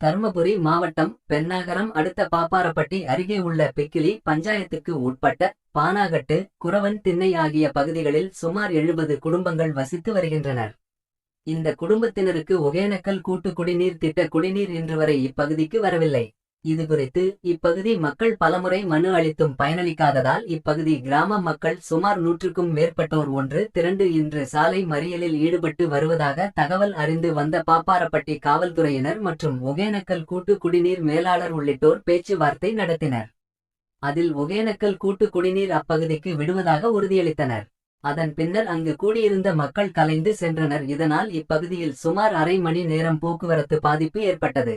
தருமபுரி மாவட்டம் பெண்ணாகரம் அடுத்த பாப்பாரப்பட்டி அருகே உள்ள பெக்கிலி பஞ்சாயத்துக்கு உட்பட்ட பானாகட்டு குரவன் திண்ணை ஆகிய பகுதிகளில் சுமார் எழுபது குடும்பங்கள் வசித்து வருகின்றனர். இந்த குடும்பத்தினருக்கு ஒகேனக்கல் கூட்டு குடிநீர் திட்ட குடிநீர் இன்று வரை இப்பகுதிக்கு வரவில்லை. இது குறித்து இப்பகுதி மக்கள் பலமுறை மனு அளித்தும் பயனளிக்காததால் இப்பகுதி கிராம மக்கள் சுமார் நூற்றுக்கும் மேற்பட்டோர் ஒன்று திரண்டு இன்று சாலை மறியலில் ஈடுபட்டு வருவதாக தகவல் அறிந்து வந்த பாப்பாரப்பட்டி காவல்துறையினர் மற்றும் ஒகேனக்கல் கூட்டு குடிநீர் மேலாளர் உள்ளிட்டோர் பேச்சுவார்த்தை நடத்தினர். அதில் ஒகேனக்கல் கூட்டு குடிநீர் அப்பகுதிக்கு விடுவதாக உறுதியளித்தனர். அதன் பின்னர் அங்கு கூடியிருந்த மக்கள் கலைந்து சென்றனர். இதனால் இப்பகுதியில் சுமார் அரை மணி நேரம் போக்குவரத்து பாதிப்பு ஏற்பட்டது.